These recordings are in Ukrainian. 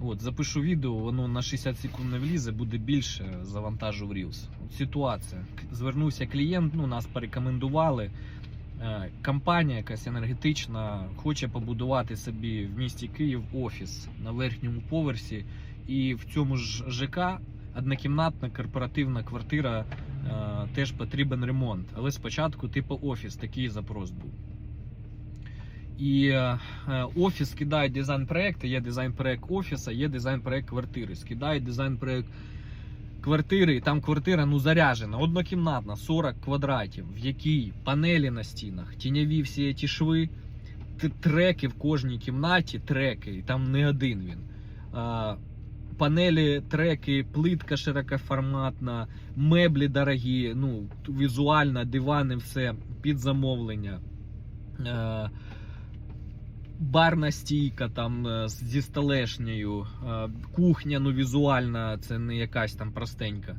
От, запишу відео, воно на 60 секунд не влізе, буде більше завантажу в Reels. От ситуація. Звернувся клієнт, ну нас порекомендували. Е, Компанія якась енергетична хоче побудувати собі в місті Київ офіс на верхньому поверсі. І в цьому ж ЖК однокімнатна корпоративна квартира е, теж потрібен ремонт. Але спочатку, типу, офіс, такий запрос був. І е, е, офіс скидає дизайн-проекти, є дизайн-проект офіса, є дизайн-проект квартири. Скидає дизайн-проект квартири, і там квартира ну заряжена, однокімнатна, 40 квадратів, в якій панелі на стінах, тіньові всі ці шви, треки в кожній кімнаті, треки, і там не один він. Панелі, треки, плитка широкоформатна, меблі дорогі, ну, візуально, дивани, все під замовлення. Барна стійка там е, зі столешнею, е, кухня, ну візуальна, це не якась там простенька.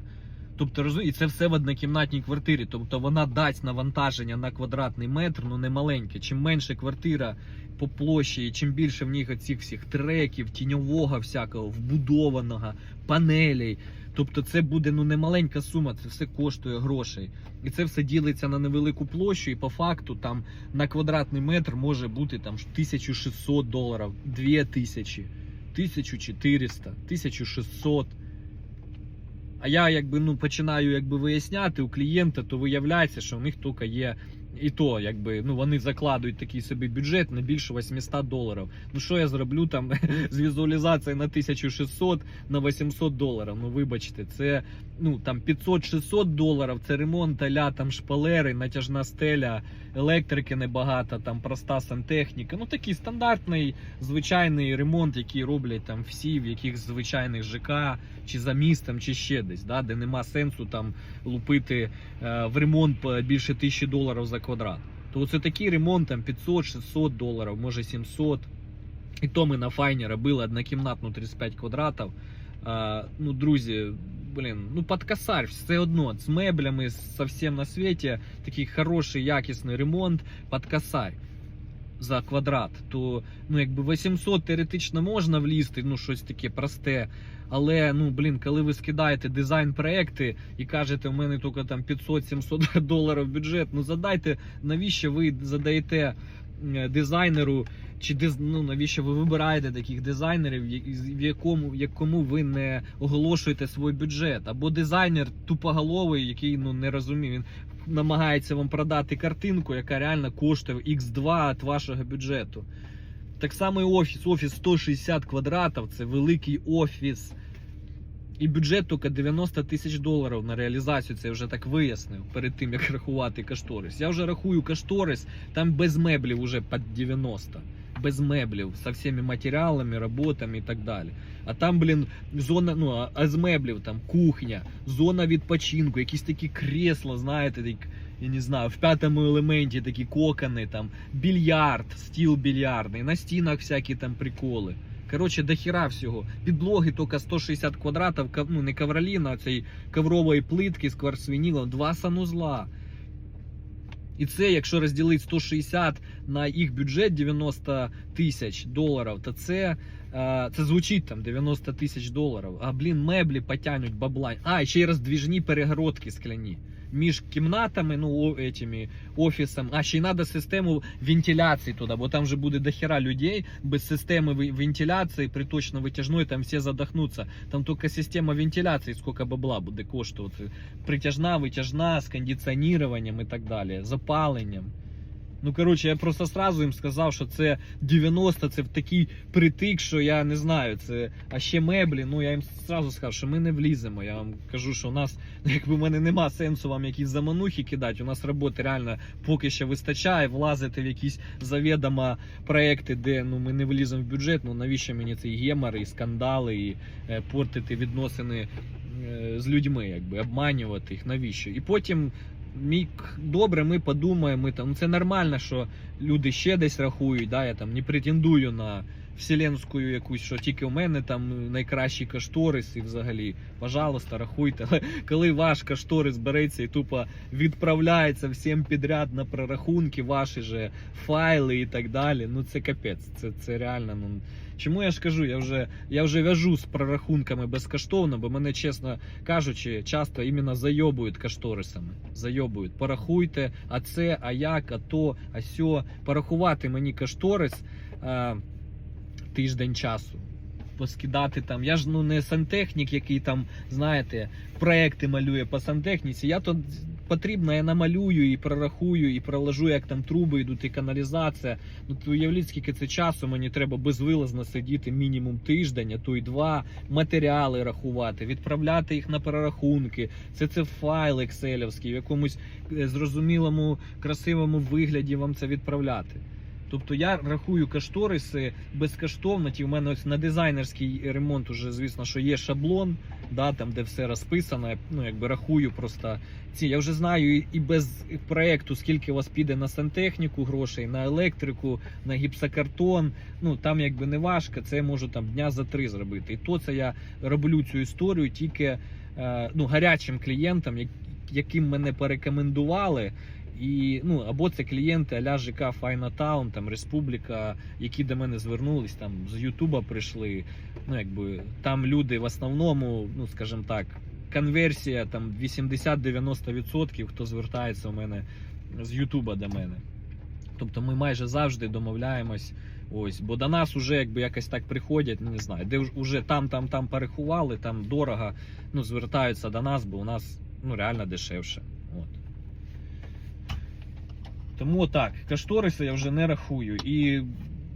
Тобто, розумієте, і це все в однокімнатній квартирі. Тобто вона дасть навантаження на квадратний метр, ну не маленьке. Чим менше квартира по площі, і чим більше в них оцих всіх треків, тіньового всякого, вбудованого, панелей. Тобто це буде ну не маленька сума, це все коштує грошей. І це все ділиться на невелику площу, і по факту там на квадратний метр може бути там 1600 доларів, 2000, 1400, 1600. А я якби ну починаю якби виясняти у клієнта, то виявляється, що в них тільки є і то, якби ну вони закладують такий собі бюджет не більше 800 доларів. Ну що я зроблю там з візуалізації на 1600 на 800 доларів? Ну вибачте, це ну там 500-600 доларів. Це ремонт аля там шпалери, натяжна стеля, електрики небагато, там проста сантехніка. Ну такий стандартний звичайний ремонт, який роблять там всі в яких звичайних ЖК чи за містом, чи ще десь, да, де нема сенсу там лупити е, в ремонт більше тисячі доларів за квадрат. То це такий ремонт там 500-600 доларів, може 700. І то ми на файні робили однокімнатну 35 квадратів. А, ну, друзі, блін, ну під косарь, все одно з меблями, з всім на світі, такий хороший, якісний ремонт під косарь за квадрат. То ну, якби 800 теоретично можна влізти, ну щось таке просте. Але ну блін, коли ви скидаєте дизайн-проекти і кажете, у мене тільки там 500-700 доларів бюджет, ну задайте, навіщо ви задаєте е, дизайнеру, чи диз... ну, навіщо ви вибираєте таких дизайнерів, в якому якому ви не оголошуєте свій бюджет? Або дизайнер тупоголовий, який ну не розуміє, він намагається вам продати картинку, яка реально коштує x2 від вашого бюджету. Так само і офіс. Офіс 160 квадратів, це великий офіс. І бюджет тільки 90 тисяч доларів на реалізацію. Це я вже так вияснив перед тим, як рахувати кошторис. Я вже рахую кошторис, там без меблів вже під 90. Без меблів, со всіми матеріалами, роботами і так далі. А там, блін, зона, ну, а- з меблів там кухня, зона відпочинку, якісь такі кресла, знаєте, так, я не знаю, в п'ятому елементі такі кокони, там, більярд, стіл більярдний, на стінах всякі там приколи. Коротше, до хіра всього. Підлоги тільки 160 квадратів, ну не ковроліна, а цієї коврової плитки з кварцвінілом, два санузла. І це, якщо розділити 160 на їх бюджет 90 тисяч доларів, то це, е, це звучить там 90 тисяч доларів. А блін, меблі потягнуть бабла. А, ще й роздвіжні перегородки скляні. Між кімнатами, ну, этими, офісом, а ще й треба систему вентиляції туди, бо там же буде дохера людей без системи вентиляції, приточно витяжної, там всі задохнуться. Там тільки система вентиляції, скільки бабла буде коштувати. Притяжна, витяжна, з кондиціонуванням і так далі, запаленням. Ну, коротше, я просто сразу їм сказав, що це 90, це в такий притик, що я не знаю. Це а ще меблі. Ну я їм сразу сказав, що ми не вліземо. Я вам кажу, що у нас, якби в мене нема сенсу вам якісь заманухи кидати. У нас роботи реально поки що вистачає. Влазити в якісь завідомо проекти, де ну ми не вліземо в бюджет. Ну навіщо мені цей гемор і скандали, і е, портити відносини е, з людьми, якби обманювати їх. Навіщо? І потім мій добре, ми подумаємо. Ми там це нормально, що люди ще десь рахують. Да, я там не претендую на вселенську якусь, що тільки у мене там найкращий кошторис, і взагалі, пожалуйста, рахуйте. Але коли ваш кошторис береться і тупо відправляється всім підряд на прорахунки, ваші же файли і так далі. Ну це капець. Це, це реально. Ну Чому я ж кажу, я вже, я вже в'яжу з прорахунками безкоштовно, бо мене, чесно кажучи, часто іменно зайобують кошторисами. Зайобують. Порахуйте, а це, а як, а то, а сьо. Порахувати мені кошторис е, тиждень часу. Поскидати там. Я ж ну не сантехнік, який там, знаєте, проекти малює по сантехніці. Я то потрібно, я намалюю і прорахую, і проложу, як там труби йдуть, і каналізація. Ну то уявіть, скільки це часу мені треба безвилазно сидіти мінімум тиждень, а то й два, матеріали рахувати, відправляти їх на перерахунки. Це це файл екселівський, в якомусь е, зрозумілому, красивому вигляді вам це відправляти. Тобто я рахую кошториси безкоштовно. Ті в мене ось на дизайнерський ремонт уже, звісно, що є шаблон, да, там де все розписано. Ну, якби рахую просто ці. Я вже знаю і- без проекту, скільки у вас піде на сантехніку грошей, на електрику, на гіпсокартон. Ну там якби не важко, це можу там дня за три зробити. І то це я роблю цю історію тільки е, ну, гарячим клієнтам, яким мене порекомендували. І ну або це клієнти аля ЖК Файна Таун, там Республіка, які до мене звернулись, там з Ютуба прийшли. Ну якби там люди в основному, ну скажімо так, конверсія там 80-90%, хто звертається у мене з Ютуба до мене. Тобто ми майже завжди домовляємось. Ось, бо до нас уже якби якось так приходять, ну, не знаю, де вже там, там, там переховали, там дорого, ну звертаються до нас, бо у нас ну реально дешевше. Тому так, кошториси я вже не рахую. І,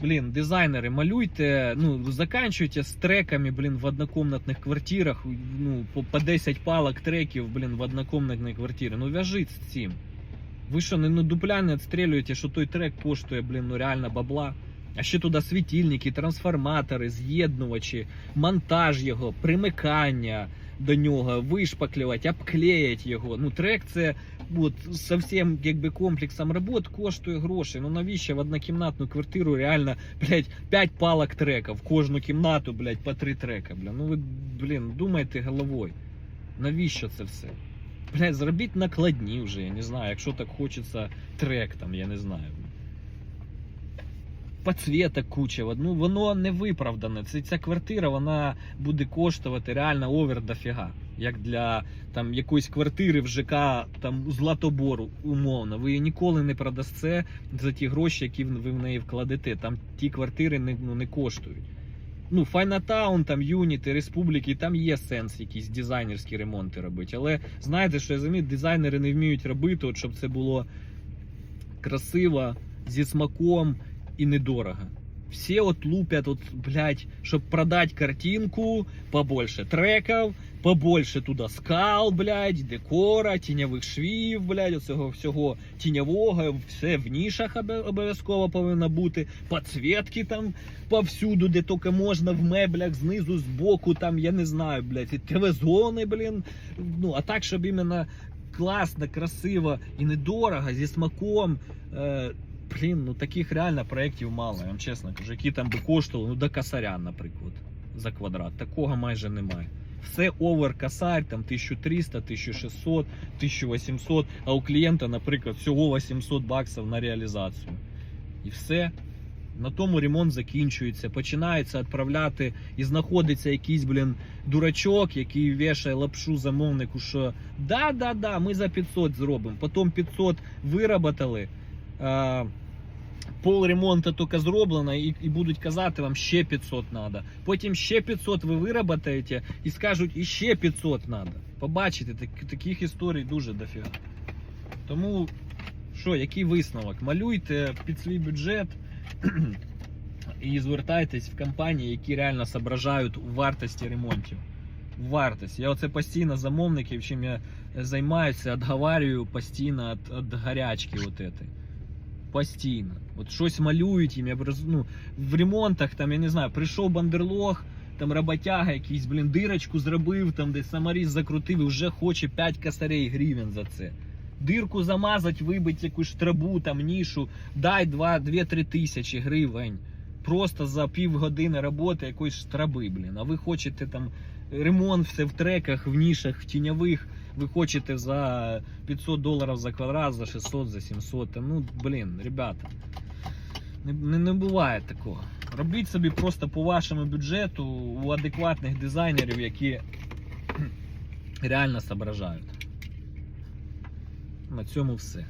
блін, дизайнери, малюйте, ну, заканчуйте з треками, блін, в однокомнатних квартирах, ну, по, по 10 палок треків, блін, в однокомнатній квартирі. Ну, в'яжіть з цим. Ви що, не ну, дупля не відстрілюєте, що той трек коштує, блін, ну реально бабла. А ще туди світильники, трансформатори, з'єднувачі, монтаж його, примикання до нього, вишпаклювати, обклеїти його. Ну, трек це от, со всім якби, комплексом робот коштує гроші. Ну навіщо в однокімнатну квартиру реально, блядь, 5 палок трека, в кожну кімнату, блядь, по 3 трека. Бля. Ну ви, блін, думайте головою. Навіщо це все? Блядь, зробіть накладні вже, я не знаю, якщо так хочеться трек там, я не знаю. Подсвіток куча, ну воно не виправдане. Це, ця квартира вона буде коштувати реально овер дофіга. Як для там якоїсь квартири в ЖК там Златобору, умовно. Ви її ніколи не продасте за ті гроші, які ви в неї вкладете. Там ті квартири не, ну, не коштують. Ну, Файнатаун, там Юніти, Республіки, там є сенс якісь дизайнерські ремонти робити. Але знаєте, що я замітив, дизайнери не вміють робити, от, щоб це було красиво, зі смаком і недорого. Все от лупят, от, блядь, щоб продать картинку, побольше треків, побольше туди скал, блядь, декора, тіньових швів, блядь, оцього всього тіньового, все в нішах обов'язково повинно бути, підсвітки там повсюду, де тільки можна, в меблях, знизу, збоку, там, я не знаю, блядь, і ТВ-зони, блін. Ну, а так, щоб іменно класно, красиво і недорого, зі смаком. Е, Блін, ну таких реально проєктів мало, я вам чесно кажу, які там би коштували, ну до косаря, наприклад, за квадрат. Такого майже немає. Все овер косарь, там 1300, 1600, 1800, а у клієнта, наприклад, всього 800 баксів на реалізацію. І все. На тому ремонт закінчується, починається відправляти і знаходиться якийсь, блін, дурачок, який вішає лапшу замовнику, що да, да, да, ми за 500 зробимо. Потім 500 вироботали. Пол ремонту тільки зроблено, і, і будуть казати вам ще 500 треба. Потім ще 500 ви вироботаєте і скажуть, і ще 500 треба. Побачите, так, таких історій дуже дофіга. Тому, що, який висновок? Малюйте під свій бюджет і звертайтесь в компанії, які реально зображають у вартості ремонтів. Вартість. Я оце постійно замовників, чим я займаюся, відговарюю постійно від, від гарячки. От этой. Постійно. От щось малюють їм. Я ну, в ремонтах, там, я не знаю, прийшов бандерлог, там роботяга якийсь, блін, дирочку зробив, там десь саморіз закрутив і вже хоче 5 косарей гривень за це. Дирку замазать, вибить якусь штрабу, там нішу, дай 2-3 тисячі гривень. Просто за півгодини роботи якоїсь штраби, блін. А ви хочете там ремонт все в треках, в нішах, в тіньових ви хочете за 500 доларів за квадрат, за 600, за 700. Ну, блін, ребята, не, не, не буває такого. Робіть собі просто по вашому бюджету у адекватних дизайнерів, які реально зображають. На цьому все.